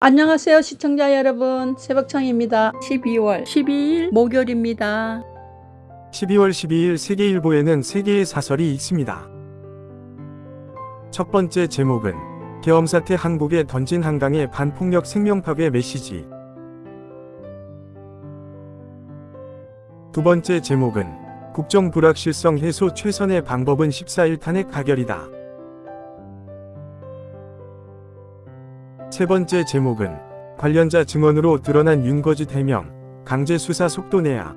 안녕하세요 시청자 여러분 새벽청입니다 12월 12일 목요일입니다 12월 12일 세계일보에는 세 개의 사설이 있습니다. 첫 번째 제목은 계엄사태 한국에 던진 한강의 반폭력 생명파괴 메시지. 두 번째 제목은 국정 불확실성 해소 최선의 방법은 14일 탄핵 가결이다. 세 번째 제목은 관련자 증언으로 드러난 윤거짓 해명, 강제 수사 속도 내야.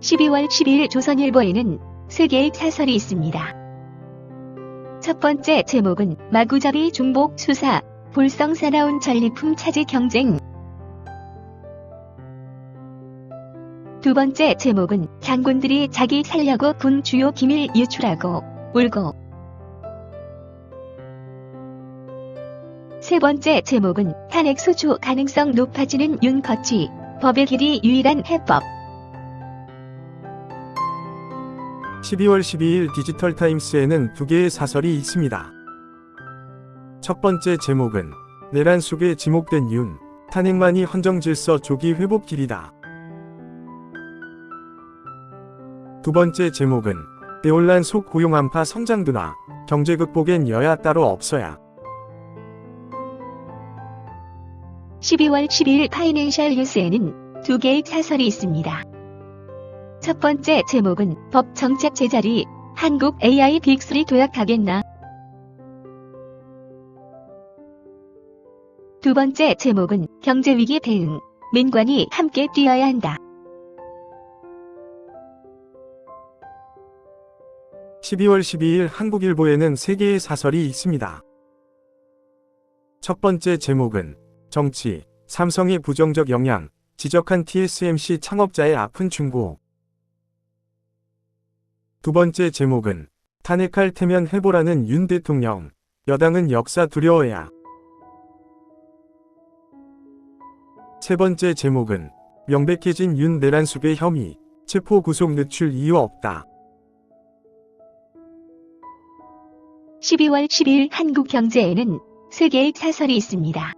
12월 12일 조선일보에는 세 개의 사설이 있습니다. 첫 번째 제목은 마구잡이 중복 수사, 볼성 사나운 전리품 차지 경쟁. 두 번째 제목은 장군들이 자기 살려고 군 주요 기밀 유출하고 울고. 세 번째 제목은 탄핵 소추 가능성 높아지는 윤거치, 법의 길이 유일한 해법. 12월 12일 디지털 타임스에는 두 개의 사설이 있습니다. 첫 번째 제목은 내란 속에 지목된 윤, 탄핵만이 헌정 질서 조기 회복 길이다. 두 번째 제목은 대혼란 속 고용 한파 성장 둔화, 경제 극복엔 여야 따로 없어야. 12월 12일 파이낸셜 뉴스에는 두 개의 사설이 있습니다. 첫 번째 제목은 법 정책 제자리 한국 AI 빅3 도약하겠나? 두 번째 제목은 경제위기 대응 민관이 함께 뛰어야 한다. 12월 12일 한국일보에는 세 개의 사설이 있습니다. 첫 번째 제목은 정치, 삼성의 부정적 영향, 지적한 TSMC 창업자의 아픈 충고. 두 번째 제목은 탄핵할 테면 해보라는 윤 대통령, 여당은 역사 두려워야. 세 번째 제목은 명백해진 윤 내란숲의 혐의, 체포 구속 늦출 이유 없다. 12월 12일 한국경제에는 세 개의 사설이 있습니다.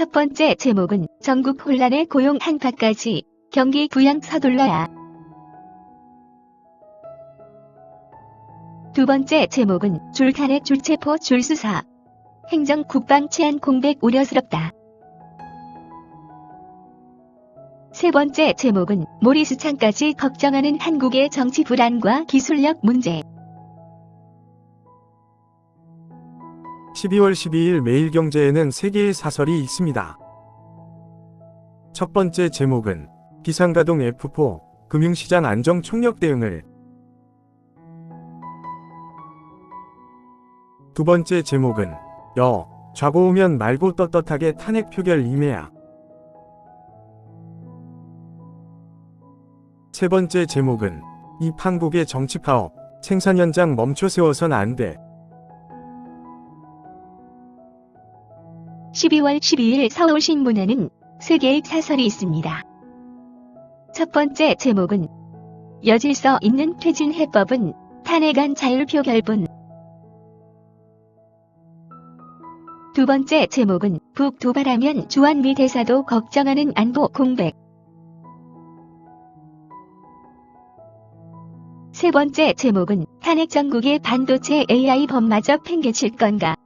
첫 번째 제목은 전국 혼란의 고용 한파까지 경기 부양 서둘러야. 두 번째 제목은 줄탄핵 줄체포 줄수사. 행정 국방 치안 공백 우려스럽다. 세 번째 제목은 모리수창까지 걱정하는 한국의 정치 불안과 기술력 문제. 12월 12일 매일경제에는 세 개의 사설이 있습니다. 첫 번째 제목은 비상가동 F4 금융시장 안정 총력 대응을 두 번째 제목은 여 좌고우면 말고 떳떳하게 탄핵 표결 임해야 세 번째 제목은 이 판국의 정치 파업 생산 현장 멈춰 세워선 안 돼. 12월 12일 서울신문에는 세 개의 사설이 있습니다. 첫 번째 제목은 여질서 있는 퇴진 해법은 탄핵안 자율표 결분. 두 번째 제목은 북 도발하면 주한미 대사도 걱정하는 안보 공백. 세 번째 제목은 탄핵 전국의 반도체 AI 법마저 팽개칠 건가.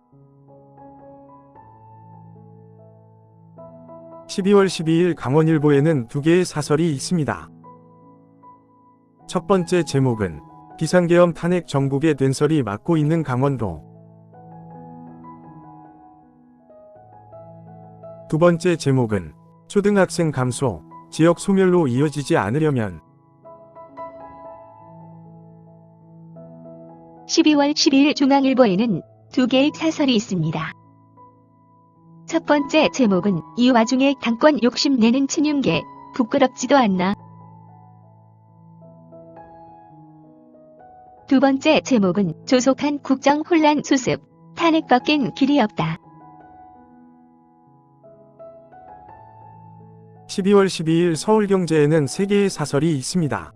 12월 12일 강원일보에는 두 개의 사설이 있습니다. 첫 번째 제목은 비상계엄 탄핵 정국의 된설이 맡고 있는 강원도. 두 번째 제목은 초등학생 감소, 지역 소멸로 이어지지 않으려면 12월 12일 중앙일보에는 두 개의 사설이 있습니다. 첫 번째 제목은 이 와중에 당권 욕심내는 친윤계 부끄럽지도 않나. 두 번째 제목은 조속한 국정 혼란 수습 탄핵 밖엔 길이 없다. 12월 12일 서울경제에는 세 개의 사설이 있습니다.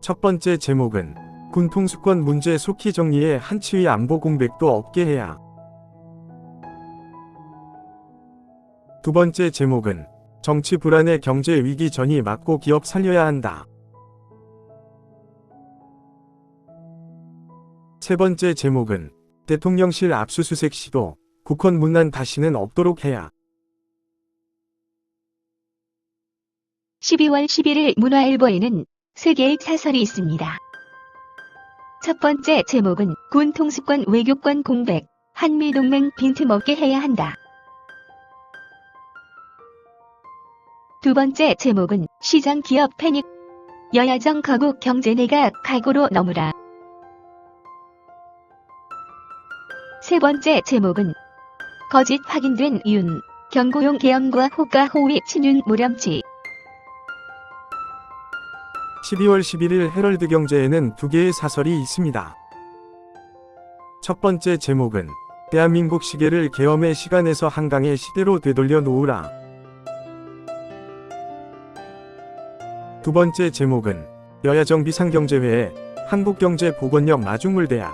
첫 번째 제목은 군 통수권 문제 속히 정리해 한치의 안보 공백도 없게 해야. 두 번째 제목은 정치 불안의 경제 위기 전이 막고 기업 살려야 한다. 세 번째 제목은 대통령실 압수수색 시도 국헌 문란 다시는 없도록 해야. 12월 11일 문화일보에는 세 개의 사설이 있습니다. 첫 번째 제목은 군 통수권 외교권 공백, 한미동맹 빈틈없게 해야 한다. 두 번째 제목은 시장 기업 패닉, 여야정 거국 경제 내가 각오로 넘으라. 세 번째 제목은 거짓 확인된 윤, 경고용 계엄과 호가 호위 친윤 모렴치. 12월 11일 헤럴드 경제에는 두 개의 사설이 있습니다. 첫 번째 제목은 대한민국 시계를 계엄의 시간에서 한강의 시대로 되돌려 놓으라. 두 번째 제목은 여야정 비 상경제회의 한국경제보건력 마중물대야.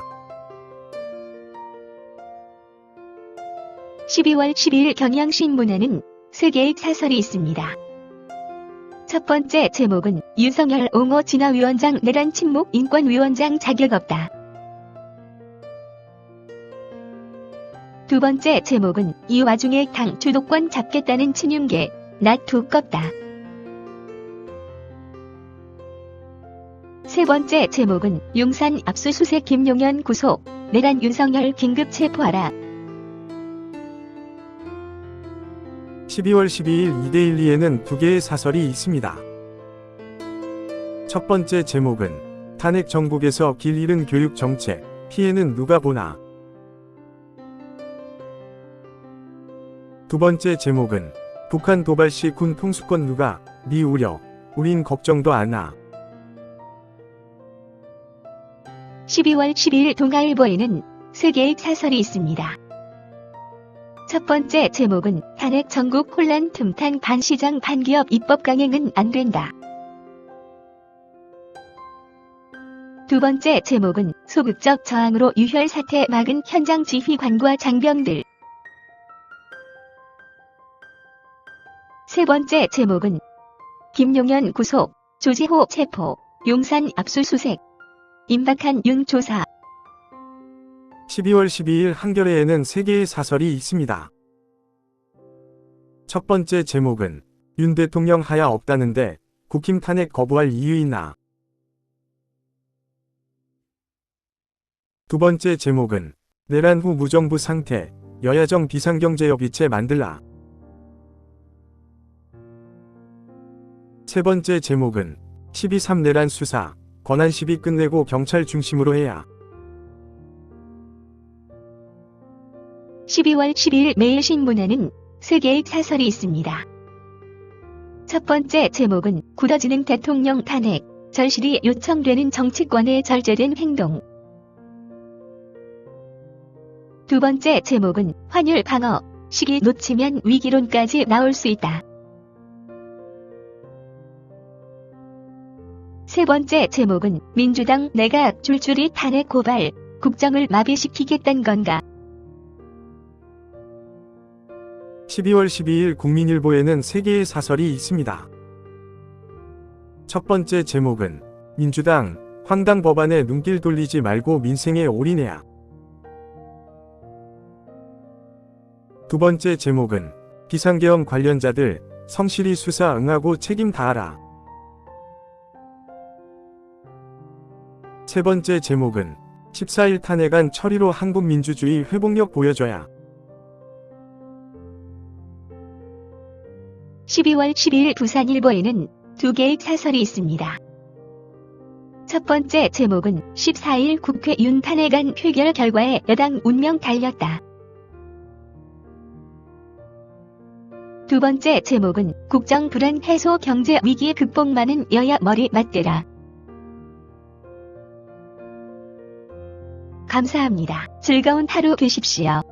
12월 12일 경향신문에는 세 개의 사설이 있습니다. 첫 번째 제목은 윤석열 옹호 진화위원장 내란 침묵 인권위원장 자격 없다. 두 번째 제목은 이 와중에 당 주도권 잡겠다는 친윤계 나 두껍다. 세 번째 제목은 용산 압수수색 김용현 구속 내란 윤석열 긴급 체포하라. 12월 12일 2대12에는 두 개의 사설이 있습니다. 첫 번째 제목은 탄핵 정국에서 길 잃은 교육 정책, 피해는 누가 보나. 두 번째 제목은 북한 도발 시 군 통수권 누가, 네 우려, 우린 걱정도 안 하. 12월 12일 동아일보에는 세 개의 사설이 있습니다. 첫 번째 제목은 탄핵 전국 혼란 틈탄 반시장 반기업 입법 강행은 안 된다. 두 번째 제목은 소극적 저항으로 유혈 사태 막은 현장 지휘관과 장병들. 세 번째 제목은 김용현 구속, 조지호 체포, 용산 압수수색. 임박한 윤 조사. 12월 12일 한겨레에는 세 개의 사설이 있습니다. 첫 번째 제목은 윤 대통령 하야 없다는데 국힘 탄핵 거부할 이유 있나? 두 번째 제목은 내란 후 무정부 상태, 여야정 비상경제협의체 만들라. 세 번째 제목은 12.3 내란 수사, 권한 시비 끝내고 경찰 중심으로 해야. 12월 12일 매일 신문에는 세 개의 사설이 있습니다. 첫 번째 제목은 굳어지는 대통령 탄핵, 절실히 요청되는 정치권의 절제된 행동. 두 번째 제목은 환율 방어, 시기 놓치면 위기론까지 나올 수 있다. 세 번째 제목은 민주당 내가 줄줄이 탄핵 고발, 국정을 마비시키겠단 건가. 12월 12일 국민일보에는 세 개의 사설이 있습니다. 첫 번째 제목은 민주당 황당 법안에 눈길 돌리지 말고 민생에 올인해야. 두 번째 제목은 비상계엄 관련자들 성실히 수사 응하고 책임 다하라. 세 번째 제목은 14일 탄핵안 처리로 한국 민주주의 회복력 보여줘야. 12월 12일 부산일보에는 두 개의 사설이 있습니다. 첫 번째 제목은 14일 국회 윤 탄핵안 표결 결과에 여당 운명 달렸다. 두 번째 제목은 국정 불안 해소 경제 위기 극복만은 여야 머리 맞대라. 감사합니다. 즐거운 하루 되십시오.